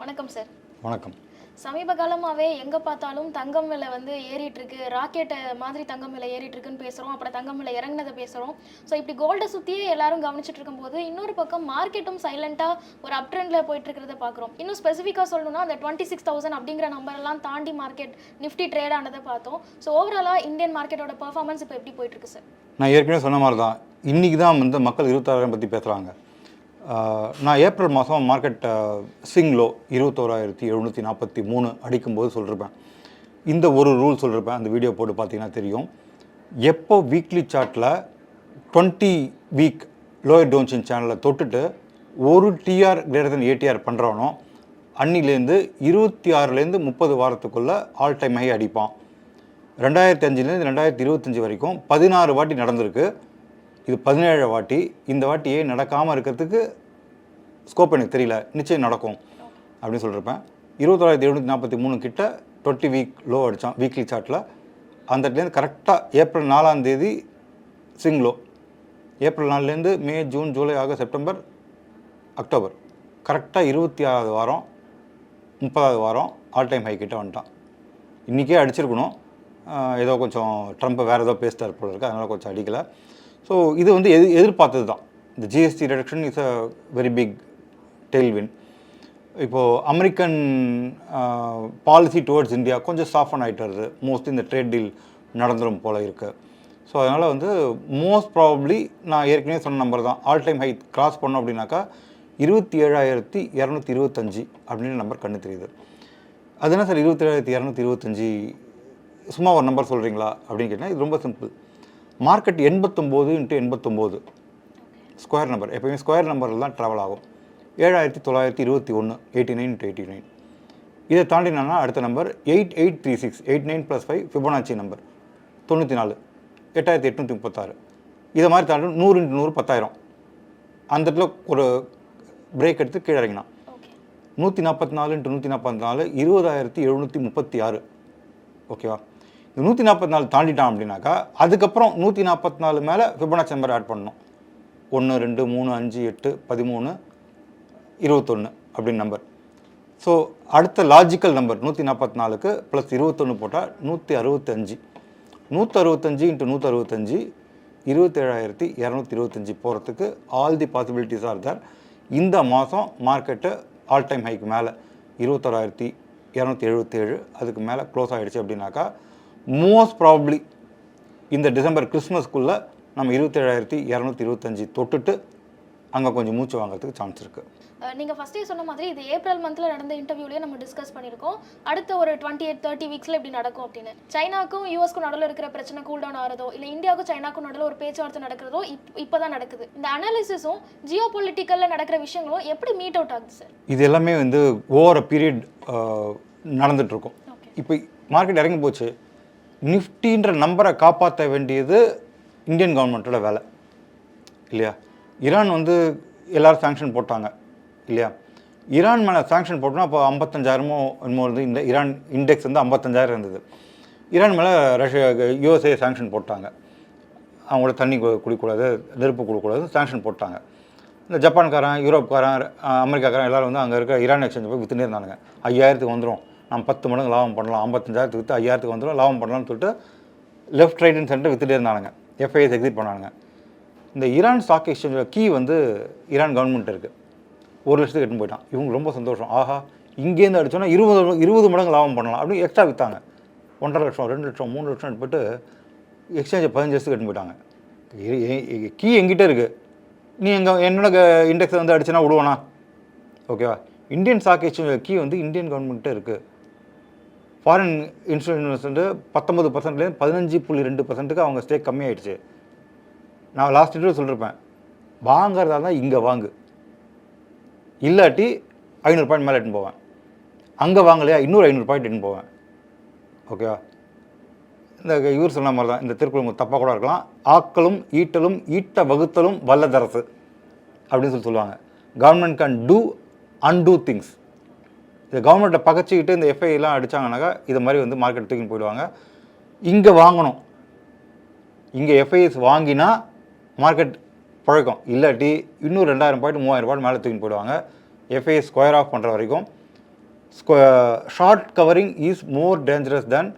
வணக்கம் சார் வணக்கம். சமீப காலமாவே எங்க பார்த்தாலும் தங்கம் விலை வந்து ஏறிட்டு இருக்கு ராக்கெட் மாதிரி தங்கம் விலை ஏறிட்டு இருக்குன்னு பேசுறோம். அப்புறம் தங்கம் விலை இறங்குனதை பேசுறோம். ஸோ இப்படி கோல்டை சுத்தியே எல்லாரும் கவனிச்சிட்டு இருக்கும்போது இன்னொரு பக்கம் மார்க்கெட்டும் சைலண்டா ஒரு அப் ட்ரெண்ட்ல போயிட்டு இருக்கிறத பார்க்குறோம். இன்னும் ஸ்பெசிஃபிக்காக சொல்லணும்னா அந்த டுவெண்ட்டி சிக்ஸ் தௌசண்ட் அப்படிங்கிற நம்பர் எல்லாம் தாண்டி மார்க்கெட் நிஃப்டி ட்ரேட் ஆனதை பார்த்தோம். ஸோ ஓவராலா இந்தியன் மார்க்கெட்டோட பெர்ஃபார்மன்ஸ் இப்போ எப்படி போயிட்டு இருக்கு சார் நான் ஏற்கனவே சொன்ன மாதிரி தான் இன்றைக்கி தான் வந்து மக்கள் இருபத்தாயிரம் பற்றி பேசுகிறாங்க நான் ஏப்ரல் மாதம் மார்க்கெட் சிங்லோ இருபத்தோராயிரத்தி எழுநூற்றி நாற்பத்தி மூணு அடிக்கும்போது சொல்லியிருப்பேன் இந்த ஒரு ரூல் சொல்லியிருப்பேன் அந்த வீடியோ போட்டு பார்த்தீங்கன்னா தெரியும். எப்போ வீக்லி சார்ட்டில் டுவெண்ட்டி வீக் லோயர் டோன்ஷன் சேனலை தொட்டுட்டு ஒரு டிஆர் கிரேட்டர் தென் ஏடிஆர் பண்ணுறவனோ அன்னிலேருந்து இருபத்தி ஆறுலேருந்து முப்பது வாரத்துக்குள்ளே ஆல் டைம் ஹை அடிப்பான். ரெண்டாயிரத்தி அஞ்சுலேருந்து ரெண்டாயிரத்தி இருபத்தஞ்சி வரைக்கும் பதினாறு வாட்டி நடந்திருக்கு. இது பதினேழு வாட்டி இந்த வாட்டி ஏன் நடக்காமல் இருக்கிறதுக்கு ஸ்கோப் எனக்கு தெரியல. நிச்சயம் நடக்கும் அப்படின்னு சொல்லியிருப்பேன் இருபத்தொள்ளாயிரத்தி எழுநூற்றி நாற்பத்தி மூணு கிட்ட டுவெண்ட்டி வீக் லோ அடித்தான் வீக்லி சார்ட்டில் அந்த இடத்துலேருந்து கரெக்டாக ஏப்ரல் நாலாம் தேதி ஸ்விங் லோ ஏப்ரல் நாலுலேருந்து May June July August September October. கரெக்டாக இருபத்தி ஆறாவது வாரம் முப்பதாவது வாரம் ஆல் டைம் ஹை கிட்ட வந்துட்டான். இன்றைக்கே அடிச்சிருக்கணும். ஏதோ கொஞ்சம் ட்ரம்ப்பை வேறு ஏதோ பேசிட்டார் போல இருக்குது அதனால் கொஞ்சம் அடிக்கலை. ஸோ இது வந்து எது எதிர்பார்த்தது தான். இந்த GST reduction is a very big tailwind இப்போது அமெரிக்கன் பாலிசி டுவர்ட்ஸ் இந்தியா கொஞ்சம் சாஃபன் ஆகிட்டு வருது. மோஸ்ட்லி இந்த ட்ரேட் டீல் நடந்துடும் போல் இருக்குது ஸோ அதனால் வந்து மோஸ்ட் ப்ராபப்ளி நான் ஏற்கனவே சொன்ன நம்பர் தான். ஆல் டைம் ஹை கிராஸ் பண்ணோம் அப்படின்னாக்கா இருபத்தி ஏழாயிரத்தி இரநூத்தி இருபத்தஞ்சி அப்படின்னு நம்பர் கண்ணு தெரியுது. அது என்ன சார் இருபத்தி ஏழாயிரத்தி இரநூத்தி இருபத்தஞ்சி சும்மா ஒரு நம்பர் சொல்கிறீங்களா அப்படின்னு கேட்டால் இது ரொம்ப சிம்பிள் மார்க்கெட் எண்பத்தொம்போது இன்ட்டு எண்பத்தொம்போது. ஸ்கொயர் நம்பர் எப்பயுமே ஸ்கொயர் நம்பரில் தான் ட்ராவல் ஆகும். ஏழாயிரத்தி தொள்ளாயிரத்தி இருபத்தி ஒன்று eighty nine to eighty nine இதை தாண்டினா அடுத்த number eight eight three six eight nine plus five Fibonacci number தொண்ணூற்றி நாலு எட்டாயிரத்தி எட்நூற்றி முப்பத்தாறு. இதை மாதிரி தாண்டி நூறு இன்ட்டு நூறு பத்தாயிரம். அந்த இடத்துல ஒரு பிரேக் எடுத்து கீழே இறங்கினான். நூற்றி நாற்பத்தி நாலு இன்ட்டு நூற்றி நாற்பத்தி நாலு இருபதாயிரத்தி எழுநூற்றி முப்பத்தி ஆறு. ஓகேவா இந்த நூற்றி நாற்பத்தி நாலு தாண்டிட்டான் அப்படின்னாக்கா அதுக்கப்புறம் நூற்றி நாற்பத்தி நாலு மேலே ஃபிபனாச்சி நம்பர் ஆட் பண்ணணும். ஒன்று ரெண்டு மூணு அஞ்சு எட்டு பதிமூணு இருபத்தொன்று அப்படின்னு நம்பர் ஸோ அடுத்த லாஜிக்கல் நம்பர் நூற்றி நாற்பத்தி நாலுக்கு ப்ளஸ் இருபத்தொன்று போட்டால் நூற்றி அறுபத்தஞ்சு. நூற்றி அறுபத்தஞ்சு இன்ட்டு நூற்றி அறுபத்தஞ்சு இருபத்தேழாயிரத்தி இரநூத்தி இருபத்தஞ்சி போகிறதுக்கு all the possibilities are there இந்த மாதம் மார்க்கெட்டு ஆல் டைம் ஹைக்கு மேலே இருபத்தோராயிரத்தி இரநூத்தி எழுபத்தேழு அதுக்கு மேலே க்ளோஸ் ஆகிடுச்சு அப்படின்னாக்கா மோஸ்ட் ப்ராபப்ளி இந்த டிசம்பர் கிறிஸ்மஸ்க்குள்ளே நம்ம இருபத்தேழாயிரத்தி இரநூத்தி இருபத்தஞ்சி தொட்டுட்டு அங்கே கொஞ்சம் மூச்சு வாங்குறதுக்கு சான்ஸ் இருக்குது அஹ் நீங்க ஃபர்ஸ்டே சொன்ன மாதிரி இது ஏப்ரல் மந்த்ல நடந்த இன்டர்வியூலயே நம்ம டிஸ்கஸ் பண்ணியிருக்கோம். அடுத்த ஒரு டுவெண்ட்டி எயிட் தேர்ட்டி வீக்ஸ்ல இப்படி நடக்கும் அப்படின்னு. சைனாக்கும் யூஎஸ்க்கும் நடுவில் இருக்கிற பிரச்சனை கூல் டவுன் ஆகிறதோ இல்ல இந்தியாவுக்கும் சைனாக்கும் நடுவில் ஒரு பேச்சுவார்த்தை நடக்கிறதோ இப் இப்பதான் நடக்குது. இந்த அனாலிசிஸும் ஜியோ பொலிட்டிக்கல்ல நடக்கிற விஷயங்களும் எப்படி மீட் அவுட் ஆகுது சார் இது எல்லாமே வந்து ஓவர பீரியட் நடந்துகிட்ருக்கும் இப்போ மார்க்கெட் இறங்கி போச்சு. நிஃப்டின்ற நம்பரை காப்பாற்ற வேண்டியது இந்தியன் கவர்மெண்ட்டோட வேலை. இல்லையா? ஈரான் வந்து எல்லோரும் சாங்ஷன் போட்டாங்க. இல்லையா? ஈரான் மேலே சாங்ஷன் போட்டோம்னா அப்போ ஐம்பத்தஞ்சாயிரமோ என்னமோ இருந்து இந்த ஈரான் இண்டெக்ஸ் வந்து ஐம்பத்தஞ்சாயிரம் இருந்தது. ஈரான் மேலே ரஷ்யா யூஎஸ்ஏ சாங்ஷன் போட்டாங்க. அவங்கள தண்ணி கு- குடிக்கக்கூடாது நெருப்பு கொடுக்கக்கூடாது சாங்ஷன் போட்டாங்க. இந்த ஜப்பான்காரன் யூரோப்காரன் அமெரிக்காக்காரன் எல்லாரும் வந்து அங்கே இருக்க ஈரான் எக்ஸ்சேஞ்ச் போய் விற்றுனே இருந்தாங்க ஐயாயிரத்துக்கு வந்துடும் நம்ம பத்து மடங்கு லாபம் பண்ணலாம் ஐம்பத்தஞ்சாயிரத்துக்கு விற்று ஐயாயிரத்துக்கு வந்துடும் லாபம் பண்ணலாம்னு சொல்லிட்டு லெஃப்ட் ரைட் சென்டர் விற்றுட்டே இருந்தானுங்க. எஃப்ஐஎஸ் எக்ஸிட் பண்ணானுங்க. இந்த ஈரான் ஸ்டாக் எக்ஸ்சேஞ்சோட கீ வந்து ஈரான் கவர்மெண்ட் இருக்குது ஒரு லட்சத்துக்கு எட்டுன்னு போயிட்டான். இவங்க ரொம்ப சந்தோஷம். ஆஹா இங்கேருந்து அடித்தோன்னா இருபது இருபது மடங்கு லாபம் பண்ணலாம். அப்படின்னு எக்ஸ்ட்ரா விற்றாங்க ஒன்றரை லட்சம் ரெண்டு லட்சம் மூணு லட்சம் போயிட்டு எக்ஸ்சேஞ்சை பதினஞ்சு லட்சத்துக்கு எட்டுன்னு போயிட்டாங்க. கீ எங்கிட்ட இருக்குது நீ எங்கள் என்னோட இண்டெக்ஸை வந்து அடிச்சுனா விடுவானா? ஓகேவா இந்தியன் ஸ்டாக் எக்ஸ்சேஞ்சோட கீ வந்து இந்தியன் கவர்மெண்ட்டே இருக்குது ஃபாரின் இன்ஸ்டியூட் இன்வெஸ்ட்மெண்ட்டு பத்தொம்பது பர்சன்ட்லேருந்து பதினஞ்சு புள்ளி ரெண்டு பர்சன்ட்டுக்கு அவங்க ஸ்டேக் கம்மியாயிடுச்சு. நான் லாஸ்ட் இன்டர்வியூ சொல்லியிருப்பேன் வாங்குறதா இருந்தால் இங்கே வாங்கு. இல்லாட்டி ஐநூறு பாயிண்ட் மேலே எட்டுன்னு போவேன். அங்கே வாங்கலையா இன்னொரு ஐநூறு பாயிண்ட் எட்டுன்னு போவேன். ஓகேவா இந்த இவர் சொன்ன மாதிரி தான் இந்த திருக்குறள் தப்பாக கூட இருக்கலாம். ஆக்களும் ஈட்டலும் ஈட்ட வகுத்தலும் வல்லதரசு அப்படின்னு சொல்லி சொல்லுவாங்க. Government can do undo things இந்த கவர்மெண்ட்டை பகச்சிக்கிட்டு இந்த எஃப்ஐலாம் எல்லாம் அடிச்சாங்கனாக்கா இது மாதிரி வந்து மார்க்கெட் தூக்கின்னு போயிடுவாங்க. இங்கே வாங்கணும். இங்கே எஃப்ஐஎஸ் வாங்கினா மார்க்கெட் பழக்கம். இல்லாட்டி இன்னும் ரெண்டாயிரம் பாயிண்ட் மூவாயிரம் பாயிண்ட் மேலே தூக்கின்னு போயிடுவாங்க. எஃப்ஐஎஸ் ஸ்கொயர் ஆஃப் பண்ணுற வரைக்கும். Short covering is more dangerous than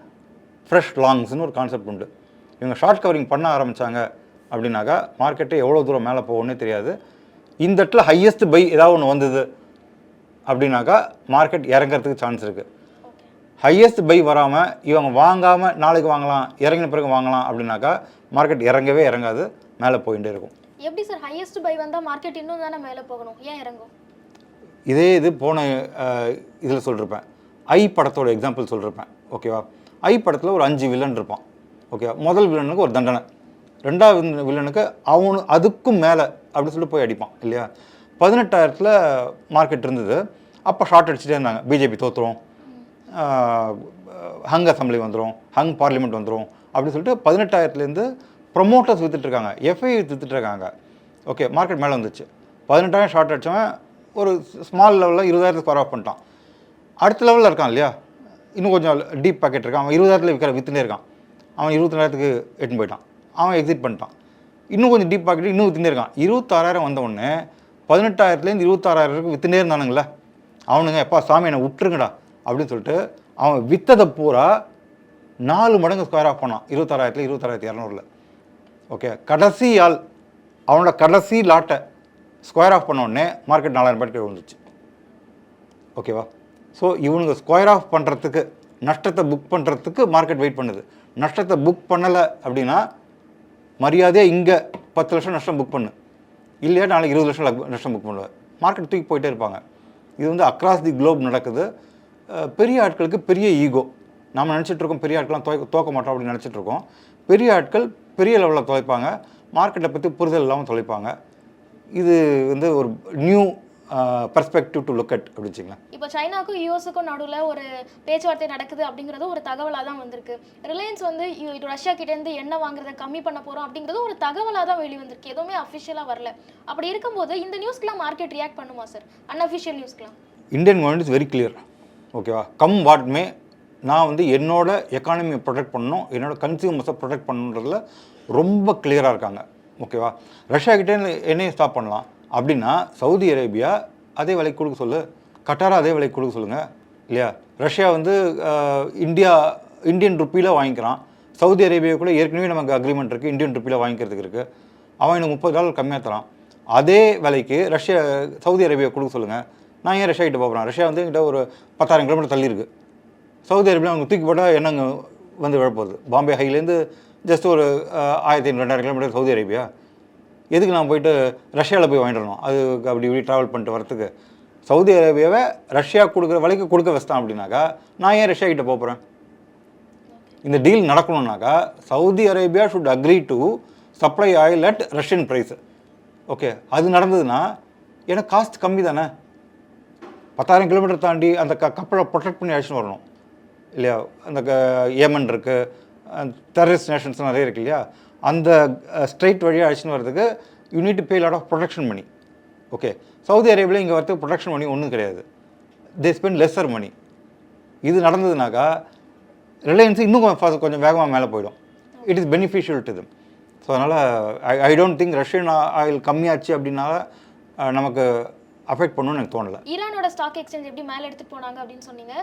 fresh லாங்ஸ்னு ஒரு கான்செப்ட் உண்டு. இவங்க ஷார்ட் கவரிங் பண்ண ஆரம்பித்தாங்க அப்படின்னாக்கா மார்க்கெட்டு எவ்வளோ தூரம் மேலே போகணுன்னே தெரியாது. இந்த இடத்துல ஹையஸ்ட் பை ஏதாவது ஒன்று வந்தது. அப்படின்னாக்கா மார்க்கெட் இறங்குறதுக்கு சான்ஸ் இருக்குது ஹையஸ்ட் பை வராமல் இவங்க வாங்காமல் நாளைக்கு வாங்கலாம் இறங்கின பிறகு வாங்கலாம் அப்படின்னாக்கா மார்க்கெட் இறங்கவே இறங்காது மேலே போயிட்டே இருக்கும். எப்படி சார் ஹையஸ்ட் பை வந்தா மார்க்கெட் இன்னும் தானே மேலே போகணும்? ஏன் இறங்கும்? இதே இது போன இதில் சொல்லிருப்பேன். ஐ படத்தோட எக்ஸாம்பிள் சொல்லிருப்பேன். ஓகேவா ஐ படத்தில் ஒரு அஞ்சு வில்லன் இருப்பான். ஓகேவா முதல் வில்லனுக்கு ஒரு தண்டனை. ரெண்டாவது வில்லனுக்கு அவனு அதுக்கும் மேலே அப்படின்னு சொல்லிட்டு போய் அடிப்பான் இல்லையா? பதினெட்டாயிரத்தில் மார்க்கெட் இருந்தது. அப்போ ஷார்ட் அடிச்சுட்டே இருந்தாங்க. பிஜேபி தோற்றுரும் ஹங் அசம்பிளி வந்துடும் ஹங் பார்லிமெண்ட் வந்துடும் அப்படின்னு சொல்லிட்டு பதினெட்டாயிரத்துலேருந்து ப்ரொமோட்டர்ஸ் விற்றுட்ருக்காங்க எஃப்ஐ விற்றுட்ருக்காங்க ஓகே மார்க்கெட் மேலே வந்துச்சு. பதினெட்டாயிரம் ஷார்ட் அடித்தவன் ஒரு ஸ்மால் லெவலில் இருபதாயிரத்துக்கு ஸ்கொயர் ஆஃப் பண்ணிட்டான். அடுத்த லெவலில் இருக்கான் இல்லையா? இன்னும் கொஞ்சம் டீப் பாக்கெட் இருக்கான். அவன் இருபதாயிரத்தில் விற்கிற விற்றுனே இருக்கான். அவன் இருபத்தஞ்சாயிரத்துக்கு எட்டுன்னு போயிட்டான். அவன் எக்ஸிட் பண்ணிட்டான். இன்னும் கொஞ்சம் டீப் பாக்கெட் இன்னும் விற்றுனே இருக்கான். இருபத்தாறாயிரம் வந்த உடனே பதினெட்டாயிரத்துலேருந்து இருபத்தாறாயிரத்துக்கு வித்துனே இருந்தானுங்களே. அவனுங்க எப்பா சாமி என்னை விட்டுருங்கடா. அப்படின்னு சொல்லிட்டு அவன் வித்ததை பூரா நாலு மடங்கு ஸ்கொயர் ஆஃப் பண்ணான் இருபத்தாறாயிரத்தில் இருபத்தாறாயிரத்தி இரநூறுல. ஓகே கடைசி ஆள் அவனோட கடைசி லாட்டை ஸ்கொயர் ஆஃப் பண்ண உடனே மார்க்கெட் நாலாயிரம் ரூபாய்க்கு விழுந்துச்சு ஓகேவா ஸோ இவனுங்க ஸ்கொயர் ஆஃப் பண்ணுறதுக்கு நஷ்டத்தை புக் பண்ணுறதுக்கு மார்க்கெட் வெயிட் பண்ணுது. நஷ்டத்தை புக் பண்ணலை அப்படின்னா மரியாதையாக இங்கே பத்து லட்சம் நஷ்டம் புக் பண்ணு. இல்லையா நாளைக்கு இருபது லட்சம் லக்- நஷ்டம் புக் பண்ணுவேன் மார்க்கெட் தூக்கி போயிட்டே இருப்பாங்க. இது வந்து அக்ராஸ் தி குளோப் நடக்குது. பெரிய ஆட்களுக்கு பெரிய ஈகோ நம்ம நினச்சிட்டு இருக்கோம் பெரிய ஆட்கள்லாம் தோக்க தோக்க மாட்டோம் அப்படின்னு நினச்சிட்டு இருக்கோம். பெரிய ஆட்கள் பெரிய லெவலில் தொலைப்பாங்க. மார்க்கெட்டை பற்றி புரிதல் இல்லாமல் தொலைப்பாங்க. இது வந்து ஒரு new perspective to look at அப்படின்னு இப்போ சைனாக்கும் யூஎஸுக்கும் நடுவில் ஒரு பேச்சுவார்த்தை நடக்குது அப்படிங்கிறது ஒரு தகவலாக தான் வந்திருக்கு. ரிலையன்ஸ் வந்து ரஷ்யா கிட்டேருந்து எண்ணெய் வாங்குறதை கம்மி பண்ண போகிறோம் அப்படிங்கிறது ஒரு தகவலாக தான் வெளி வந்திருக்கு எதுவுமே அஃபிஷியலாக வரல. அப்படி இருக்கும்போது இந்த நியூஸ்க்குலாம் மார்க்கெட் ரியாக்ட் பண்ணுமா sir unofficial நியூஸ்க்குலாம் Indian government is very clear ஓகேவா கம் வாட் மே நான் வந்து என்னோட எக்கானமியை ப்ரொடெக்ட் பண்ணணும் என்னோட கன்சியூமர்ஸை ப்ரொடெக்ட் பண்ணணுன்றதுல ரொம்ப கிளியராக இருக்காங்க. ஓகேவா ரஷ்யா கிட்டே எண்ணெயை ஸ்டாப் பண்ணலாம். அப்படின்னா சவுதி அரேபியா அதே விலைக்கு கொடுக்க சொல்லு. கட்டாரா அதே விலைக்கு கொடுக்க சொல்லுங்கள் இல்லையா? ரஷ்யா வந்து இந்தியா இந்தியன் ருப்பியில் வாங்கிக்கிறான். சவுதி அரேபியா கூட ஏற்கனவே நமக்கு அக்ரிமெண்ட் இருக்குது இந்தியன் ருப்பியில் வாங்கிக்கிறதுக்கு இருக்குது அவன் எனக்கு முப்பது டாலர் கம்மியாக தரான். அதே விலைக்கு ரஷ்யா சவுதி அரேபியா கொடுக்க சொல்லுங்கள் நான் ஏன் ரஷ்யா கிட்ட போகிறேன் ரஷ்யா வந்து என்கிட்ட ஒரு பத்தாயிரம் கிலோமீட்டர் தள்ளி இருக்குது சவுதி அரேபியா அவங்க தூக்கி போட்டால் என்னங்க வந்து விழப்போகுது? பாம்பே ஹைலேருந்து ஜஸ்ட் ஒரு ஆயிரத்தி ஐநூறு ரெண்டாயிரம் கிலோமீட்டர் சவுதி அரேபியா? எதுக்கு நான் போயிட்டு ரஷ்யாவில் போய் வாங்கிட்டு வரணும்? அது அப்படி இப்படி ட்ராவல் பண்ணிட்டு வரத்துக்கு சவுதி அரேபியாவை ரஷ்யா கொடுக்குற விலைக்கு கொடுக்க வச்சிட்டான் அப்படின்னாக்கா நான் ஏன் ரஷ்யா கிட்ட போகிறேன் இந்த deal நடக்கணும்னாக்கா Saudi Arabia should agree to supply oil at Russian price okay அது நடந்ததுன்னா எனக்கு காஸ்ட் கம்மி தானே? பத்தாயிரம் கிலோமீட்டர் தாண்டி அந்த க கப்பலை ப்ரொடெக்ட் பண்ணி அழைச்சிட்டு வரணும். இல்லையா? அந்த க ஏமன் இருக்குது டெரரிஸ்ட் நேஷன்ஸ் நிறைய இருக்கு இல்லையா? அந்த ஸ்ட்ரெயிட் வழியாக அழைச்சின்னு வரதுக்கு you need to pay lot of protection money okay Saudi அரேபியில் இங்கே வரதுக்கு ப்ரொடக்ஷன் மணி ஒன்றும் கிடையாது. தே ஸ்பெண்ட் லெஸ்ஸர் மணி இது நடந்ததுனாக்கா ரிலையன்ஸ் இன்னும் கொஞ்சம் கொஞ்சம் வேகமாக மேலே போயிடும். It is beneficial to them so அதனால் I I don't think Russian oil கம்மியாச்சு அப்படின்னால நமக்கு அஃபெக்ட் பண்ணணும்னு எனக்கு தோணலை. ஈரானோட ஸ்டாக் எக்ஸ்சேஞ்ச் எப்படி மேலே எடுத்துட்டு போனாங்க அப்படின்னு சொன்னீங்க.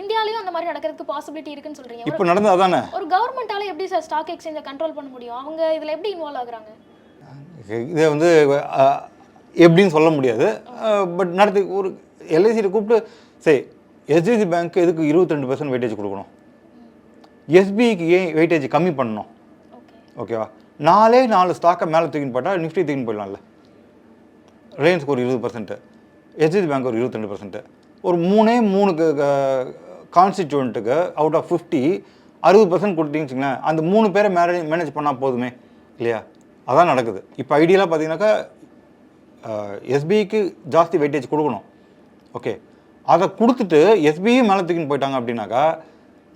இந்தியாலயும் அந்த மாதிரி நடக்கிறதுக்கு பாசிபிலிட்டி இருக்குன்னு சொல்றீங்க. இப்போ நடந்தது அதானே ஒரு கவர்மெண்டால எப்படி சார் ஸ்டாக் எக்ஸ்சேஞ்சை கண்ட்ரோல் பண்ண முடியும்? அவங்க இதுல எப்படி இன்வால்வ் ஆகுறாங்க? இதை வந்து எப்படின்னு சொல்ல முடியாது. பட் நடத்தி ஒரு எல்ஐசியில் கூப்பிட்டு சரி எஸ்டிசி பேங்க் எதுக்கு இருபத்தி ரெண்டு பர்சன்ட் வெயிட்டேஜ் கொடுக்கணும்? எஸ்பிஐக்கு ஏன் வெயிட்டேஜ் கம்மி பண்ணணும்? ஓகே ஓகேவா நாலே நாலு ஸ்டாக்கை மேலே தூக்கின்னு போட்டால் நிஃப்டி தூக்கின்னு போயிடலாம்ல. ரிலையன்ஸ்க்கு ஒரு இருபது பர்சன்ட்டு ஹெச்டிஎஃப்சி பேங்க் ஒரு இருபத்தெண்டு பர்சன்ட்டு ஒரு மூணே மூணு கான்ஸ்டிடியூண்ட்டுக்கு அவுட் ஆஃப் ஃபிஃப்டி அறுபது பர்சன்ட் கொடுத்தீங்கன்னு வச்சுங்களேன் அந்த மூணு பேரை மேனேஜ் மேனேஜ் பண்ணால் போதுமே இல்லையா? அதான் நடக்குது. இப்போ ஐடியலாக பார்த்தீங்கன்னாக்கா எஸ்பிஐக்கு ஜாஸ்தி வெயிட்டேஜ் கொடுக்கணும். ஓகே அதை கொடுத்துட்டு எஸ்பிஐயும் மேலே தூக்கின்னு போயிட்டாங்க அப்படின்னாக்கா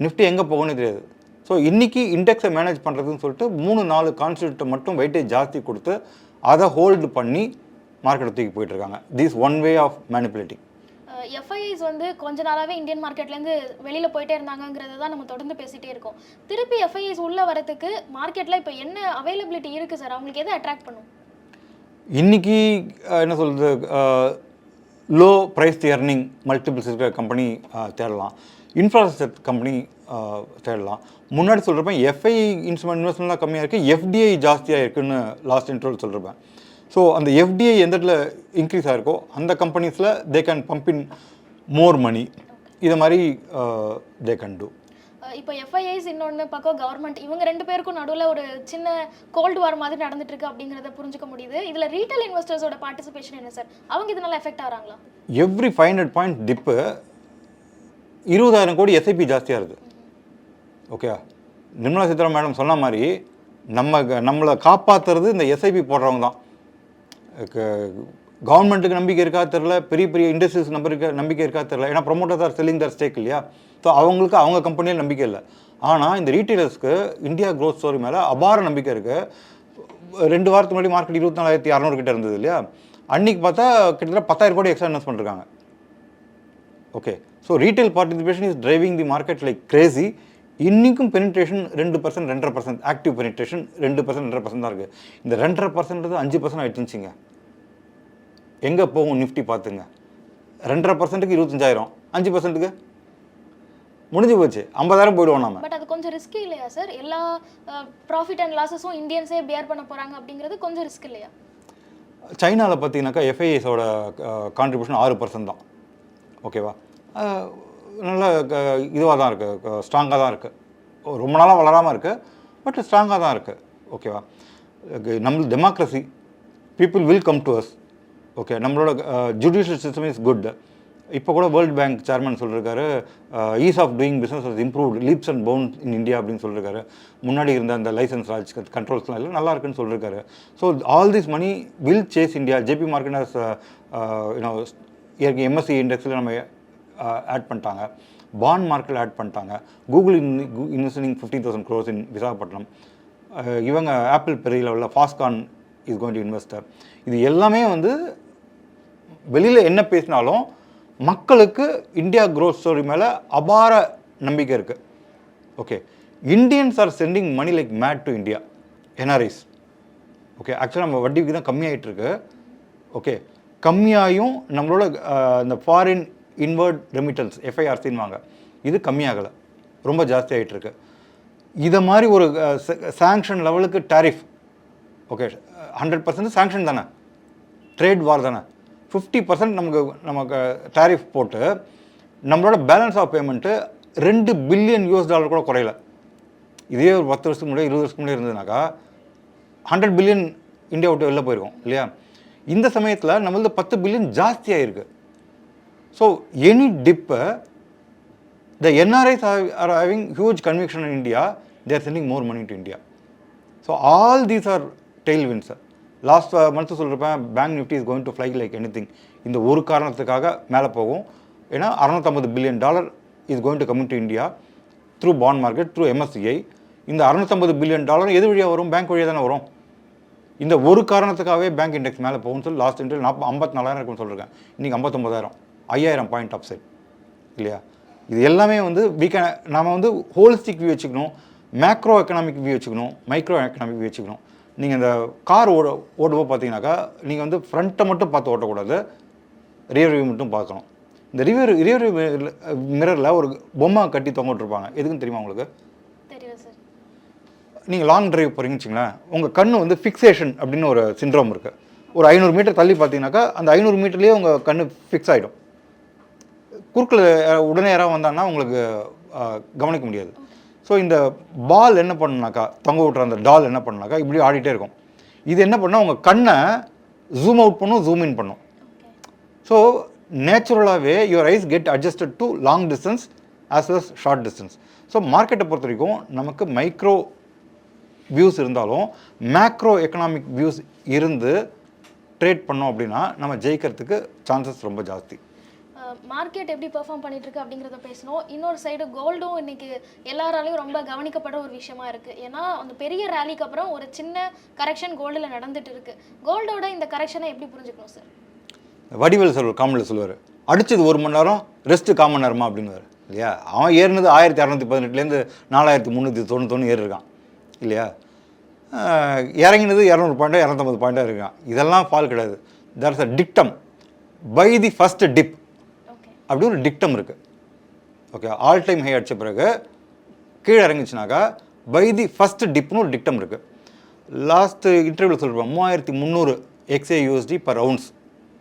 நிஃப்டி எங்கே போகணும்னு தெரியாது. ஸோ இன்றைக்கி இண்டெக்ஸை மேனேஜ் பண்ணுறதுன்னு சொல்லிட்டு மூணு நாலு கான்ஸ்டியூட்டை மட்டும் வெயிட்டேஜ் ஜாஸ்தி கொடுத்து அதை ஹோல்டு பண்ணி மார்க்கெட்டை தூக்கி போயிட்டு இருக்காங்க. This one way of manipulating FIIs வந்து கொஞ்ச நாளாவே இந்தியன் மார்க்கெட்லேருந்து வெளியில போயிட்டே இருந்தாங்கங்கிறத தான் நம்ம தொடர்ந்து பேசிட்டே இருக்கோம். திருப்பி எஃப்ஐஐஸ் உள்ள வரதுக்கு மார்க்கெட்ல இப்போ என்ன அவைலபிலிட்டி இருக்கு சார் அவங்களுக்கு எதை அட்ராக்ட் பண்ணும்? இன்னைக்கு அஹ், என்ன சொல்கிறது லோ ப்ரைஸ் earning மல்டிபிள்ஸ் இருக்கிற கம்பெனி தேடலாம். இன்ஃப்ராஸ்ட்ரக்சர் கம்பெனி தேடலாம். முன்னாடி சொல்கிறப்ப எஃப்ஐ இன்ஸ்ட்ருமெண்ட் இன்வெஸ்ட்மெண்ட்லாம் கம்மியாக இருக்குது எஃப்டிஐ ஜாஸ்தியாக இருக்குன்னு லாஸ்ட் இன்ட்ரோல் சொல்லிருப்பேன் ஸோ அந்த எஃப்டிஐ எந்த இடத்துல இன்க்ரீஸ் ஆகிருக்கோ அந்த கம்பெனிஸில் they can pump in more money இது மாதிரி தே கேன் டூ இப்போ எஃப்ஐஐஸ் இன்னொன்று பக்கம் கவர்மெண்ட் இவங்க ரெண்டு பேருக்கும் நடுவில் ஒரு சின்ன கோல்டு வார் மாதிரி நடந்துட்டு இருக்கு அப்படிங்கிறத புரிஞ்சுக்க முடியுது. இதில் ரீட்டைல் இன்வெஸ்டர்ஸோட பார்ட்டிசிபேஷன் என்ன சார் அவங்க இதனால effect ஆகிறாங்களா? Every five hundred point dip இருபதாயிரம் கோடி எஸ்ஐபி ஜாஸ்தியாக இருக்குது ஓகே நிர்மலா சீதாராமன் மேடம் சொன்ன மாதிரி நம்ம நம்மளை காப்பாற்றுறது இந்த எஸ்ஐபி போடுறவங்க தான். கவர்மெண்ட்டுக்கு நம்பிக்கை இருக்கா தெரில பெரிய பெரிய இண்டஸ்ட்ரீஸ் நம்பிக்கை நம்பிக்கை இருக்கா தெரில ஏன்னா promoters are selling their stake இல்லையா? ஸோ அவங்களுக்கு அவங்க கம்பெனியில் நம்பிக்கை இல்லை. ஆனால் இந்த ரீட்டைலர்ஸ்க்கு இந்தியா க்ரோத் ஸ்டோரி மேலே அபார நம்பிக்கை இருக்குது ரெண்டு வாரத்துக்கு முன்னாடி மார்க்கெட் இருபத்தி நாலாயிரத்தி அறநூறு கிட்ட இருந்தது இல்லையா? அன்னைக்கு பார்த்தா கிட்டத்தட்ட பத்தாயிரம் கோடி எக்ஸ்ட்ரா இன்வெஸ்ட் பண்ணிருக்காங்க. Okay so retail participation is driving the market like crazy இன்றைக்கும் பெனிட்ரேஷன் ரெண்டு பர்சன்ட் ரெண்டரை பர்சன்ட் ஆக்டிவ் பெனிட்ரேஷன் ரெண்டு பர்சன்ட் ரெண்டரை பர்சன்ட் தான் இருக்குது இந்த ரெண்டரை பர்சன்ட் அஞ்சு பர்சன்ட் ஆயிடுச்சுங்க. எங்கே போகும் நிஃப்டி பார்த்துங்க. ரெண்டரை பர்சன்ட்டுக்கு இருபத்தஞ்சாயிரம். அஞ்சு பர்சன்ட்டுக்கு முடிஞ்சு போச்சு. ஐம்பதாயிரம் போயிடுவோம் நாம. பட் அது கொஞ்சம் ரிஸ்க் இல்லையா சார் எல்லா ப்ராஃபிட் அண்ட் லாஸஸும் இந்தியன்ஸே பியர் பண்ண போறாங்க அப்படிங்கிறது கொஞ்சம் ரிஸ்க் இல்லையா? சைனாவில் பார்த்தீங்கன்னாக்கா எஃப்ஐஎஸோட கான்ட்ரிபியூஷன் ஆறு பர்சன்ட் தான். ஓகேவா நல்ல இதுவாக தான் இருக்குது ஸ்ட்ராங்காக தான் இருக்குது ரொம்ப நாளாக வளராமல் இருக்குது பட் ஸ்ட்ராங்காக தான் இருக்குது ஓகேவா நம்ம democracy people will come to us okay நம்மளோட ஜுடிஷியல் சிஸ்டம் இஸ் குட் இப்போ கூட வேர்ல்ட் பேங்க் சேர்மன் சொல்லியிருக்காரு ease of doing business is improved leaps and bound in India அப்படின்னு சொல்லியிருக்காரு முன்னாடி இருந்த அந்த லைசன்ஸ் ராஜ் கண்ட்ரோல்ஸ்லாம் எல்லாம் நல்லா இருக்குன்னு சொல்லியிருக்காரு so all this money will chase India JP market has you know MSC இண்டெக்ஸில் நம்ம ஆட் பண்ணிட்டாங்க. பாண்ட் மார்க்கெட் ஆட் பண்ணிட்டாங்க. Google investing fifteen thousand crores in Visakhapatnam. இவங்க ஆப்பிள் பெரிய லெவலில் Foxconn is going to investor இது எல்லாமே வந்து வெளியில் என்ன பேசினாலும் மக்களுக்கு இந்தியா க்ரோத் ஸ்டோரி மேலே அபார நம்பிக்கை இருக்குது okay Indians are sending money like mad to India NRIs okay ஆக்சுவலாக நம்ம வட்டி தான் கம்மியாயிட்டு இருக்கு. ஓகே கம்மியாயும் நம்மளோட இந்த ஃபாரின் இன்வர்ட் ரெமிட்டன்ஸ் எஃப்ஐஆர்சின்வாங்க இது கம்மியாகலை. ரொம்ப ஜாஸ்தி ஆகிட்டுருக்கு இதை மாதிரி ஒரு சாங்ஷன் லெவலுக்கு tariff okay hundred percent sanction தானே? ட்ரேட் வார் தானே? ஃபிஃப்டி பர்சன்ட் நமக்கு நமக்கு டாரிஃப் போட்டு நம்மளோட பேலன்ஸ் ஆஃப் பேமெண்ட்டு ரெண்டு பில்லியன் யூஎஸ் டாலர் கூட குறையல. இதே ஒரு பத்து வருஷத்துக்கு முன்னாடி இருபது வருஷத்துக்கு முன்னாடி இருந்ததுனாக்கா ஹண்ட்ரட் பில்லியன் இந்தியா விட்டு வெளில போயிருக்கோம் இல்லையா? இந்த சமயத்தில் நம்மளது பத்து பில்லியன் ஜாஸ்தியாக இருக்குது so any dip the NRIs are having huge conviction in India they're sending more money to India so all these are tailwinds last month சொல்லியிருப்பேன் bank nifty is going to fly like any இந்த ஒரு காரணத்துக்காக மேலே போகும். ஏன்னா அறநூற்றம்பது billion dollar is going to come to India through bond market through MSCI இந்த அறநூற்றம்பது billion dollar எது வழியாக வரும்? பேங்க் வழியாக தானே வரும். இந்த ஒரு காரணத்துக்காகவே பேங்க் இண்டெக்ஸ் மேலே போகும்னு சொல்லி லாஸ்ட் இன்ட்ரெல் நாற்ப ஐம்பத்தி நாலாயிரம் இருக்குன்னு சொல்லியிருக்கேன் இன்றைக்கி ஐம்பத்தொம்பதாயிரம் ஐயாயிரம் பாயிண்ட் ஆஃப் சைட் இல்லையா? இது எல்லாமே வந்து we can நாம வந்து ஹோலிஸ்டிக் வியூ வச்சுக்கணும் மேக்ரோ எக்கனாமிக் வியூ வச்சுக்கணும் மைக்ரோ எக்கனாமிக் வியூ வச்சுக்கணும். நீங்கள் இந்த கார் ஓட ஓடுவோ பார்த்தீங்கன்னாக்கா நீங்கள் வந்து ஃப்ரண்ட்டை மட்டும் பார்த்து ஓட்டக்கூடாது ரியர் வியூ மட்டும் பார்க்கணும். இந்த ரிவியர் ரியர் மிரரில் ஒரு பொம்மை கட்டி தொங்க விட்டுருப்பாங்க எதுக்குன்னு தெரியுமா உங்களுக்கு? நீங்கள் லாங் டிரைவ் போகிறீங்கன்னு வச்சுங்களேன் உங்கள் கண்ணு வந்து ஃபிக்சேஷன் அப்படின்னு ஒரு சிண்ட்ரோம் இருக்குது ஒரு ஐநூறு மீட்டர் தள்ளி பார்த்தீங்கன்னாக்கா அந்த ஐநூறு மீட்டர்லேயே உங்கள் கண்ணு ஃபிக்ஸ் ஆகிடும் குறுக்கில் உடனே யாராவது வந்தாங்கன்னா உங்களுக்கு கவனிக்க முடியாது. ஸோ இந்த பால் என்ன பண்ணுனாக்கா தொங்க விட்ற அந்த டால் என்ன பண்ணுனாக்கா இப்படி ஆடிட்டே இருக்கும். இது என்ன பண்ணால் உங்கள் கண்ணை ஜூம் அவுட் பண்ணும் ஜூம் இன் பண்ணும். ஸோ நேச்சுரலாகவே your eyes get adjusted to long distance as well short distance so மார்க்கெட்டை பொறுத்த வரைக்கும் நமக்கு மைக்ரோ வியூஸ் இருந்தாலும் மேக்ரோ எக்கனாமிக் வியூஸ் இருந்து ட்ரேட் பண்ணோம் அப்படின்னா நம்ம ஜெயிக்கிறதுக்கு சான்சஸ் ரொம்ப ஜாஸ்தி. மார்க்கெட் எப்படி பெர்ஃபார்ம் பண்ணிட்டு இருக்கு அப்படிங்கிறத பேசணும். இன்னொரு சைடு கோல்டும் இன்னைக்கு எல்லாராலையும் ரொம்ப கவனிக்கப்படுற ஒரு விஷயமா இருக்கு. ஏன்னா அந்த பெரிய ரேலிக்கு அப்புறம் ஒரு சின்ன கரெக்ஷன் கோல்டில் நடந்துட்டு இருக்கு. கோல்டோட இந்த கரெக்ஷனை எப்படி புரிஞ்சுக்கணும் சார் வடிவேல் சொல்லுவார் காமனில் காமெடியில் சொல்லுவார் அடிச்சது ஒரு மணி நேரம் ரெஸ்ட்டு காமன் நேரமா அப்படின்னுவார். இல்லையா? அவன் ஏறினது ஆயிரத்தி அறநூற்றி பதினெட்டுலேருந்து நாலாயிரத்தி முந்நூற்றி தொண்ணூத்தொன்று ஏறிருக்கான். இல்லையா? இறங்கினது இரநூறு பாயிண்டாக இரநூத்தம்பது பாயிண்டாக இருக்கான். இதெல்லாம் ஃபால் கிடையாது. That's a dictum by the first dip அப்படி ஒரு டிக்டம் இருக்குது ஓகே ஆல் டைம் ஹை அடித்த பிறகு கீழே இறங்குச்சுனாக்கா பை தி ஃபஸ்ட்டு டிப்னு ஒரு டிக்டம் இருக்குது லாஸ்ட்டு இன்டர்வியூவில் சொல்லிருப்பேன் மூவாயிரத்தி முந்நூறு எக்ஸ்ஏ யூஎஸ்டி பர் ரவுண்ட்ஸ்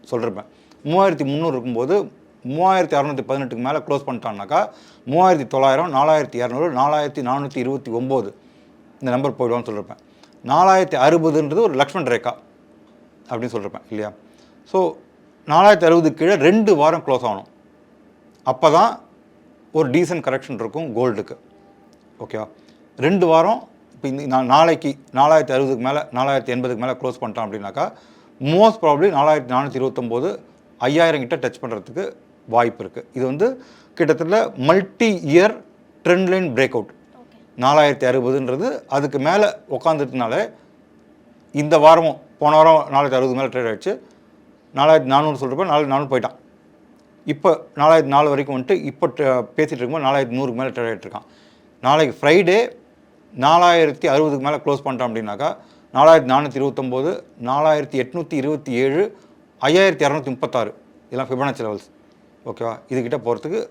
சொல்லிருப்பேன் மூவாயிரத்தி முந்நூறு இருக்கும்போது மூவாயிரத்தி அறநூற்றி பதினெட்டுக்கு மேலே க்ளோஸ் பண்ணிட்டான்னாக்கா மூவாயிரத்தி தொள்ளாயிரம் நாலாயிரத்தி இரநூறு நாலாயிரத்தி நானூற்றி இருபத்தி ஒம்பது இந்த நம்பர் போயிடுவான்னு சொல்லியிருப்பேன் நாலாயிரத்தி அறுபதுன்றது ஒரு லக்ஷ்மண் ரேகா அப்படின்னு சொல்லியிருப்பேன் இல்லையா? ஸோ நாலாயிரத்தி அறுபது கீழே ரெண்டு வாரம் க்ளோஸ் ஆகணும். அப்போ தான் ஒரு டீசன்ட் கரெக்ஷன் இருக்கும் கோல்டுக்கு ஓகேவா ரெண்டு வாரம் இப்போ இந்த நாளைக்கு நாலாயிரத்தி அறுபதுக்கு மேலே நாலாயிரத்தி எண்பதுக்கு மேலே க்ளோஸ் பண்ணிட்டான் அப்படின்னாக்கா மோஸ்ட் ப்ராப்ளி நாலாயிரத்தி நானூற்றி இருபத்தொம்போது ஐயாயிரம் கிட்ட டச் பண்ணுறதுக்கு வாய்ப்பு இருக்குது இது வந்து கிட்டத்தட்ட multi year trend line break out நாலாயிரத்தி அறுபதுன்றது அதுக்கு மேலே உட்காந்துட்டுனால இந்த வாரமும் போன வாரம் நாலாயிரத்தி அறுபது மேலே ட்ரேட் ஆயிடுச்சு. நாலாயிரத்தி நானூறு சொல்கிறப்ப நாலாயிரத்தி நானூறு போயிட்டான். இப்போ நாலாயிரத்தி நாலு வரைக்கும் வந்துட்டு இப்போ ட- இருக்கும்போது நாலாயிரத்தி நூறுக்கு மேலே ட்ரேட் ஆகிட்டு இருக்கான் நாளைக்கு ஃப்ரைடே நாலாயிரத்தி அறுபதுக்கு மேலே க்ளோஸ் பண்ணிட்டோம் அப்படின்னாக்கா நாலாயிரத்தி நானூற்றி இருபத்தொம்போது நாலாயிரத்தி எட்நூற்றி இருபத்தி ஏழு ஐயாயிரத்தி இரநூத்தி முப்பத்தாறு. இதெல்லாம் ஃபிபனாச்சி லெவல்ஸ் ஓகேவா இதுக்கிட்ட போகிறதுக்கு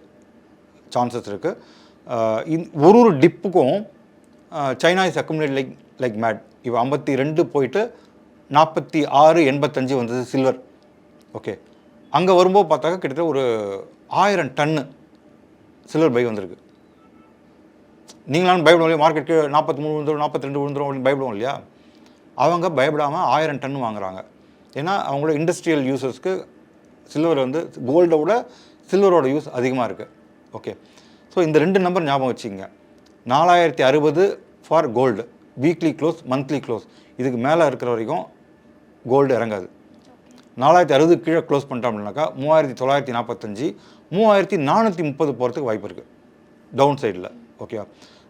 சான்சஸ் இருக்குது ஒரு ஒரு டிப்புக்கும் China is accumulate like like mad இப்போ ஐம்பத்தி ரெண்டு போயிட்டு நாற்பத்தி ஆறு எண்பத்தஞ்சு வந்தது சில்வர் ஓகே அங்கே வரும்போது பார்த்தாக்கா கிட்டத்தட்ட ஒரு ஆயிரம் டன்னு சில்வர் பை வந்திருக்கு. நீங்களாம் பயப்படும் இல்லையா மார்க்கெட்டுக்கு நாற்பத்தி மூணு விழுந்துரும் நாற்பத்தி ரெண்டு விழுந்துரும் அப்படின்னு பயப்படுவோம் இல்லையா? அவங்க பயப்படாமல் ஆயிரம் டன் வாங்குறாங்க. ஏன்னா அவங்களோட இண்டஸ்ட்ரியல் யூசர்ஸ்க்கு சில்வர் வந்து கோல்டை விட சில்வரோட யூஸ் அதிகமாக இருக்குது ஓகே ஸோ இந்த ரெண்டு நம்பர் ஞாபகம் வச்சுக்கோங்க. நாலாயிரத்தி அறுபது for gold weekly close monthly close இதுக்கு மேலே இருக்கிற வரைக்கும் கோல்டு இறங்காது. நாலாயிரத்தி அறுபது கீழே க்ளோஸ் பண்ணிட்டோம் அப்படின்னாக்கா மூவாயிரத்தி தொள்ளாயிரத்தி நாற்பத்தஞ்சு மூவாயிரத்தி நானூற்றி முப்பது போகிறதுக்கு வாய்ப்பு இருக்குது டவுன் சைடில் ஓகேவா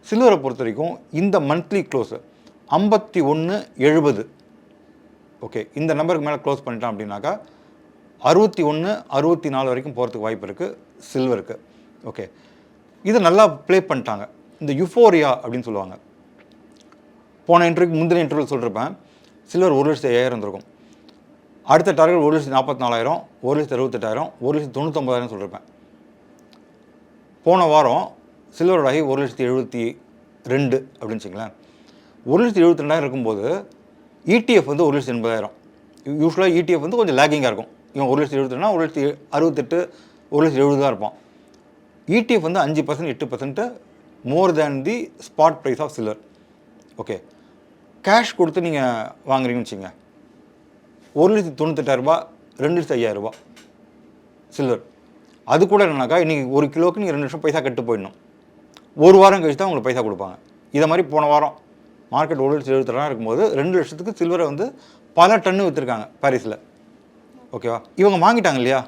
சில்வரை பொறுத்த வரைக்கும் இந்த மந்த்லி க்ளோஸு ஐம்பத்தி ஒன்று எழுபது. ஓகே இந்த நம்பருக்கு மேலே க்ளோஸ் பண்ணிட்டான் அப்படின்னாக்கா அறுபத்தி ஒன்று அறுபத்தி நாலு வரைக்கும் போகிறதுக்கு வாய்ப்பு இருக்குது சில்வருக்கு ஓகே இதை நல்லா ப்ளே பண்ணிட்டாங்க. இந்த யுஃபோரியா அப்படின்னு சொல்லுவாங்க. போன இன்டர்வியூக்கு முந்தின இன்டர்வியூ சொல்லிருப்பேன். சில்வர் ஒரு லட்சத்தி ஐயாயிரம் இருந்திருக்கும் அடுத்த டார்கெட் ஒரு லட்சத்தி நாற்பத்தி நாலாயிரம் ஒரு லட்சத்தி அறுபத்தெட்டாயிரம் ஒரு லட்சத்தி தொண்ணூத்தொம்பதாயிரம் சொல்லியிருப்பேன் போன வாரம் சில்வர் ஹை ஒரு லட்சத்தி எழுபத்தி ரெண்டு அப்படின்னு வச்சுங்களேன் ஒரு லட்சத்தி எழுபத்தி ரெண்டாயிரம் இருக்கும்போது இடிஎஃப் வந்து ஒரு லட்சத்தி எண்பதாயிரம். யூஸ்வலாக இடிஎஃப் வந்து கொஞ்சம் லேக்கிங்காக இருக்கும். இவன் ஒரு லட்சத்தி எழுபத்தி ஒரு லட்சத்தி அறுபத்தெட்டு ஒரு லட்சத்தி எழுபது தான் இருப்பான் இடிஎஃப் வந்து அஞ்சு பர்சன்ட் எட்டு percent more than the spot price of silver okay cash கொடுத்து நீங்கள் வாங்குறீங்கன்னு வச்சுங்க ஒரு லட்சத்தி தொண்ணூத்தெட்டாயிரரூபா ரெண்டு லட்சத்தி ஐயாயிரரூபா சில்வர் அது கூட என்னன்னாக்கா இன்றைக்கி ஒரு கிலோக்கு நீங்கள் ரெண்டு லட்சம் பைசா கட்டு போயிடணும். ஒரு வாரம் கழிச்சு தான் உங்களுக்கு பைசா கொடுப்பாங்க. இதை மாதிரி போன வாரம் மார்க்கெட் ஒரு லட்சத்தி எழுபத்தெட்டாயிரம் இருக்கும்போது ரெண்டு லட்சத்துக்கு சில்வரை வந்து பல டன்னு விற்றுருக்காங்க பாரிஸில் ஓகேவா இவங்க வாங்கிட்டாங்க இல்லையா?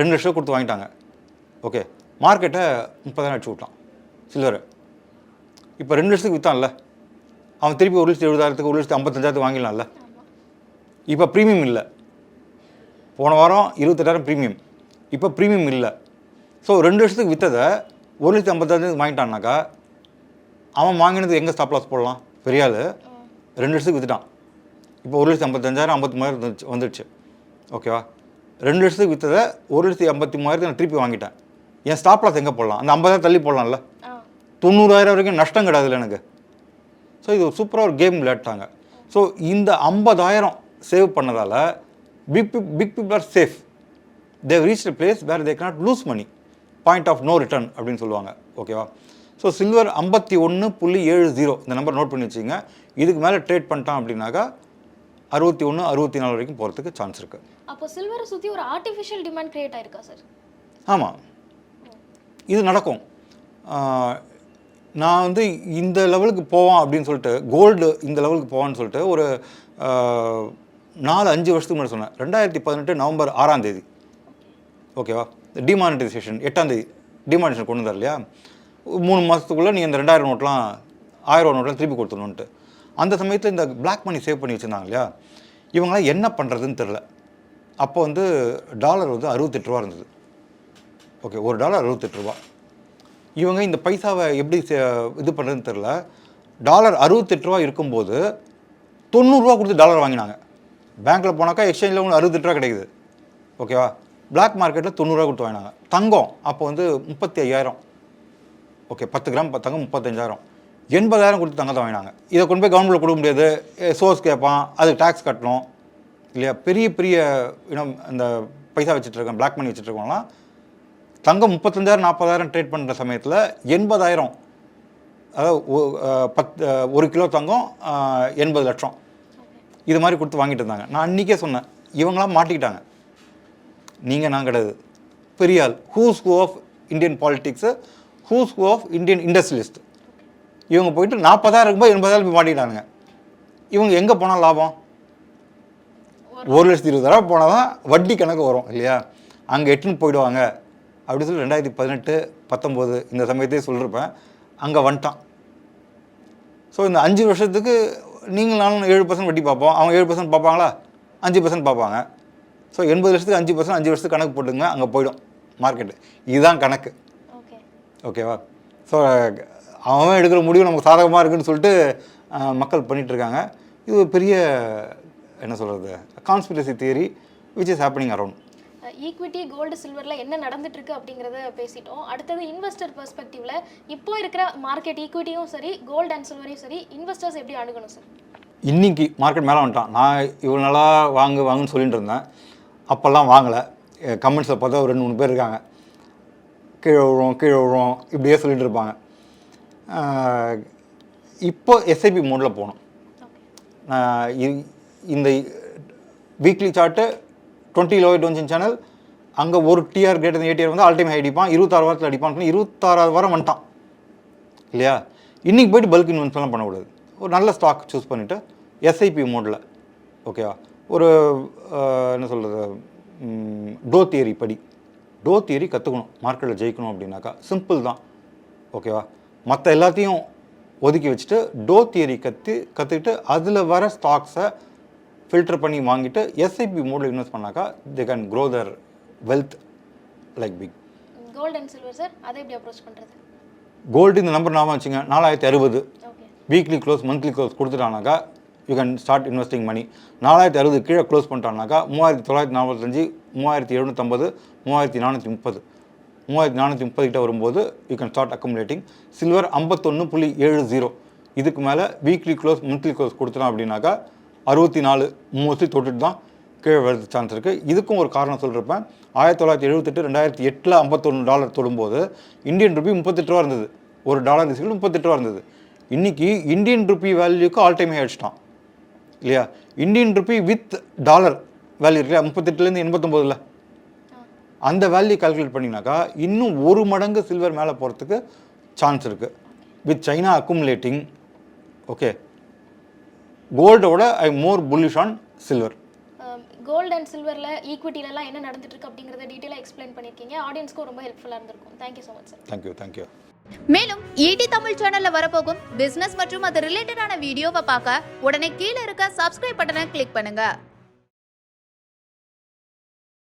ரெண்டு லட்சம் கொடுத்து வாங்கிட்டாங்க. ஓகே மார்க்கெட்டை முப்பதாயிரம் அடிச்சு விட்டான். சில்வரை இப்போ ரெண்டு லட்சத்துக்கு விற்றான்ல அவன் திருப்பி ஒரு லட்சத்தி எழுபதாயிரத்துக்கு ஒரு லட்சத்தி ஐம்பத்தஞ்சாயிரத்துக்கு வாங்கிடலாம்ல. இப்போ ப்ரீமியம் இல்லை. போன வாரம் இருபத்தெட்டாயிரம் ப்ரீமியம் இப்போ ப்ரீமியம் இல்லை. ஸோ ரெண்டு வருஷத்துக்கு விற்றதை ஒரு லட்சத்தி ஐம்பத்தாயிரத்துக்கு வாங்கிட்டான்னாக்கா அவன் வாங்கினது எங்கே ஸ்டாப் லாஸ் போடலாம்? பெரிய ஆள் ரெண்டு வருஷத்துக்கு விற்றுட்டான் இப்போ ஒரு லட்சத்தி ஐம்பத்தஞ்சாயிரம் ஐம்பத்தி மூவாயிரம் வந்துருச்சு. வந்துடுச்சு ஓகேவா ரெண்டு வருஷத்துக்கு விற்றதை ஒரு லட்சத்தி ஐம்பத்தி மூவாயிரத்தை நான் திருப்பி வாங்கிட்டேன். என் ஸ்டாப் லாஸ் எங்கே போடலாம்? அந்த ஐம்பதாயிரம் தள்ளி போடலாம்ல? தொண்ணூறாயிரம் வரைக்கும் நஷ்டம் கிடையாதுல்ல எனக்கு. ஸோ இது சூப்பராக ஒரு கேம் விளையாட்டாங்க ஸோ இந்த ஐம்பதாயிரம் save பண்ணதால் big big people are safe they've reach place where they cannot lose money point of no return அப்படின்னு சொல்லுவாங்க. ஓகேவா ஸோ சில்வர் ஐம்பத்தி ஒன்று புள்ளி ஏழு ஜீரோ இந்த நம்பர் நோட் பண்ணி வச்சுங்க இதுக்கு மேலே ட்ரேட் பண்ணிட்டான் அப்படின்னாக்கா அறுபத்தி ஒன்று அறுபத்தி நாலு வரைக்கும் போகிறதுக்கு சான்ஸ் இருக்குது அப்போ சில்வரை சுற்றி ஒரு ஆர்டிஃபிஷியல் டிமாண்ட் கிரியேட் ஆயிருக்கா சார் ஆமாம் இது நடக்கும். நான் வந்து இந்த லெவலுக்கு போவான் அப்படின்னு சொல்லிட்டு கோல்டு இந்த லெவலுக்கு போவான்னு சொல்லிட்டு ஒரு நாலு அஞ்சு வருஷத்துக்கு முன்னாடி சொன்னேன். ரெண்டாயிரத்தி பதினெட்டு நவம்பர் ஆறாம் தேதி. ஓகேவா? டிமானிட்டைசேஷன் எட்டாம் தேதி. டிமானிட்டேஷன் கொண்டு வந்தார் இல்லையா? மூணு மாதத்துக்குள்ளே நீ இந்த ரெண்டாயிரம் நோட்லாம் ஆயிரம் ரூபா நோட்லாம் திருப்பி கொடுத்துடணுன்ட்டு அந்த சமயத்தில் இந்த பிளாக் மணி சேவ் பண்ணி வச்சுருந்தாங்க இல்லையா? இவங்களாம் என்ன பண்ணுறதுன்னு தெரில அப்போ வந்து டாலர் வந்து அறுபத்தெட்டு ரூபா இருந்தது. ஓகே ஒரு டாலர் அறுபத்தெட்டு ரூபா. இவங்க இந்த பைசாவை எப்படி சே- இது பண்ணுறதுன்னு தெரில டாலர் அறுபத்தெட்டு ரூபா இருக்கும்போது தொண்ணூறுரூவா கொடுத்து டாலர் வாங்கினாங்க. பேங்க்கில் போனாக்கா எக்ஸ்சேஞ்சில் உங்களுக்கு அறுபது ரூபா கிடைக்குது. ஓகேவா பிளாக் மார்க்கெட்டில் தொண்ணூறுரூவா கொடுத்து வாங்கினாங்க. தங்கம் அப்போ வந்து முப்பத்தி ஐயாயிரம். ஓகே பத்து கிராம் ப- தங்கம் முப்பத்தஞ்சாயிரம் எண்பதாயிரம் கொடுத்து தங்கத்தை வாங்கினாங்க. இதை கொண்டு போய் கவர்மெண்ட்டில் கொடுக்க முடியாது. சோர்ஸ் கேட்பான் அதுக்கு டேக்ஸ் கட்டணும். இல்லையா? பெரிய பெரிய இனம் இந்த பைசா வச்சுட்ருக்கேன் பிளாக் மணி வச்சுட்ருக்கோம்லாம் தங்கம் முப்பத்தஞ்சாயிரம் நாற்பதாயிரம் ட்ரேட் பண்ணுற சமயத்தில் எண்பதாயிரம் அதாவது பத் ஒரு கிலோ தங்கம் எண்பது லட்சம். இது மாதிரி கொடுத்து வாங்கிட்டு இருந்தாங்க. நான் அன்றைக்கே சொன்னேன் இவங்களாம் மாட்டிக்கிட்டாங்க. நீங்கள் நான் கிடையாது. பெரிய ஆள். Who's who of Indian politics who's who of Indian industrialist இவங்க போயிட்டு நாற்பதாயிரம் ரூபாய் எண்பதாயிரம் போய் மாட்டிக்கிட்டானுங்க. இவங்க எங்கே போனால் லாபம்? ஒரு லட்சத்தி இருபதாயிரம் போனால் தான் வட்டி கணக்கு வரும் இல்லையா? அங்கே எட்டுன்னு போயிடுவாங்க. அப்படி சொல்லி ரெண்டாயிரத்தி பதினெட்டு பத்தொம்போது இந்த சமயத்தையே சொல்லியிருப்பேன் அங்கே வந்துட்டான். ஸோ இந்த அஞ்சு வருஷத்துக்கு நீங்கள் நானும் ஏழு பர்சன்ட் வட்டி பார்ப்போம். அவங்க ஏழு பர்சன்ட் பார்ப்பாங்களா? அஞ்சு பர்சன்ட் பார்ப்பாங்க. ஸோ எண்பது லட்சத்துக்கு அஞ்சு பர்சன்ட் அஞ்சு வருஷத்துக்கு கணக்கு போட்டுங்க அங்கே போயிடும் மார்க்கெட்டு இதுதான் கணக்கு. ஓகே ஓகேவா ஸோ அவன் எடுக்கிற முடிவு நமக்கு சாதகமாக இருக்குன்னு சொல்லிட்டு மக்கள் பண்ணிட்டு இருக்காங்க இது ஒரு பெரிய என்ன சொல்கிறது conspiracy theory which is happening around equity gold சில்வரில் என்ன நடந்துட்டு இருக்கு அப்படிங்கிறத பேசிட்டோம். அடுத்தது இன்வெஸ்டர் பெர்ஸ்பெக்டிவ்ல இப்போ இருக்கிற மார்க்கெட் ஈக்விட்டியும் சரி கோல்டு அண்ட் சில்வரையும் சரி இன்வெஸ்டர்ஸ் எப்படி அணுகணும் சார் இன்னைக்கு மார்க்கெட் மேலே வந்துட்டான். நான் இவ்வளோ நாளாக வாங்கு வாங்குன்னு சொல்லிட்டு இருந்தேன். அப்போல்லாம் வாங்கலை. கமெண்ட்ஸில் பார்த்தா ஒரு ரெண்டு மூணு பேர் இருக்காங்க. கீழே விழுவோம் கீழே விழுவோம் இப்படியே சொல்லிட்டு இருப்பாங்க. இப்போ எஸ்ஐபி மோடில் போகணும் இந்த weekly chart twenty low Donchian channel அங்கே ஒரு டிஆர் கிரேட்டர் ஏடிஆர் வந்து ஆல் டைம் ஹை அடிப்பான். இருபத்தாறு வாரத்தில் அடிப்பான். இருபத்தாறாவது வாரம் வந்துட்டான். இல்லையா? இன்றைக்கி போயிட்டு பல்க் இன்வெஸ்ட்மெண்ட்லாம் பண்ணக்கூடாது. ஒரு நல்ல ஸ்டாக் சூஸ் பண்ணிவிட்டு எஸ்ஐபி மோடில் ஓகேவா ஒரு என்ன சொல்கிறது டோ தியரி படி. டோ தியரி கற்றுக்கணும் மார்க்கெட்டில் ஜெயிக்கணும் அப்படின்னாக்கா சிம்பிள் தான். ஓகேவா மற்ற எல்லாத்தையும் ஒதுக்கி வச்சுட்டு டோ தியரி கற்று கற்றுக்கிட்டு அதில் வர ஸ்டாக்ஸை ஃபில்டர் பண்ணி வாங்கிட்டு எஸ்ஐபி மோடில் இன்வெஸ்ட் பண்ணாக்கா they can grow their wealth like big gold and silver sir அதை எப்படி அப்ரோச் பண்ணுறது கோல்டு இந்த நம்பர் ஞாபகம் வச்சுங்க நாலாயிரத்தி அறுபது. Weekly close monthly close கொடுத்துட்டானாக்கா you can start investing money நாலாயிரத்தி அறுபது கீழே க்ளோஸ் பண்ணிட்டானாக்கா மூவாயிரத்தி தொள்ளாயிரத்தி நாற்பத்தஞ்சு மூவாயிரத்தி எழுநூற்றம்பது மூவாயிரத்தி நானூற்றி முப்பது. மூவாயிரத்தி நானூற்றி முப்பது கிட்ட வரும்போது you can start accumulating silver ஐம்பத்தொன்று புள்ளி ஏழு ஜீரோ இதுக்கு மேலே வீக்லி க்ளோஸ் மந்த்லி க்ளோஸ் கொடுத்துட்டோம் அப்படின்னாக்கா அறுபத்தி நாலு மோஸ்ட்லி தொட்டுட்டு தான் கீழே வருது சான்ஸ் இருக்குது இதுக்கும் ஒரு காரணம் சொல்லியிருப்பேன் ஆயிரத்தி தொள்ளாயிரத்தி எழுபத்தெட்டு ரெண்டாயிரத்தி எட்டில் ஐம்பத்தொன்று டாலர் தொடும்போது இந்தியன் ருபி முப்பத்தெட்டு ரூபா இருந்தது. ஒரு டாலர் ரிசிகள் முப்பத்தெட்டு ரூபா இருந்தது. இன்னைக்கு இந்தியன் ருபி வேல்யூக்கு ஆல் டைம் அடிச்சிட்டான் இல்லையா? Indian rupee with dollar value இருக்குல்லையா முப்பத்தெட்டுலேருந்து எண்பத்தொம்போதில். அந்த வேல்யூ கால்குலேட் பண்ணினாக்கா இன்னும் ஒரு மடங்கு சில்வர் மேலே போகிறதுக்கு சான்ஸ் இருக்குது with China accumulating okay கோல்டோட I more bullish on silver gold and சில்வரில் ஈக்விட்டிலலாம் என்ன நடந்துட்டு இருக்கு அப்படிங்கிறத டீட்டெயிலாக எக்ஸ்பிளைன் பண்ணியிருக்கீங்க ஆடியன்ஸ்க்கும் ரொம்ப ஹெல்ப்ஃபுல்லாக இருந்திருக்கும். Thank you so much sir thank you thank you மேலும் ஈடி தமிழ் சேனல்ல வரப்போகும் பிசினஸ் மற்றும் அது ரிலேட்டடான வீடியோவை பார்க்க உடனே கீழே இருக்க சப்ஸ்கிரைப் பட்டனை கிளிக் பண்ணுங்க.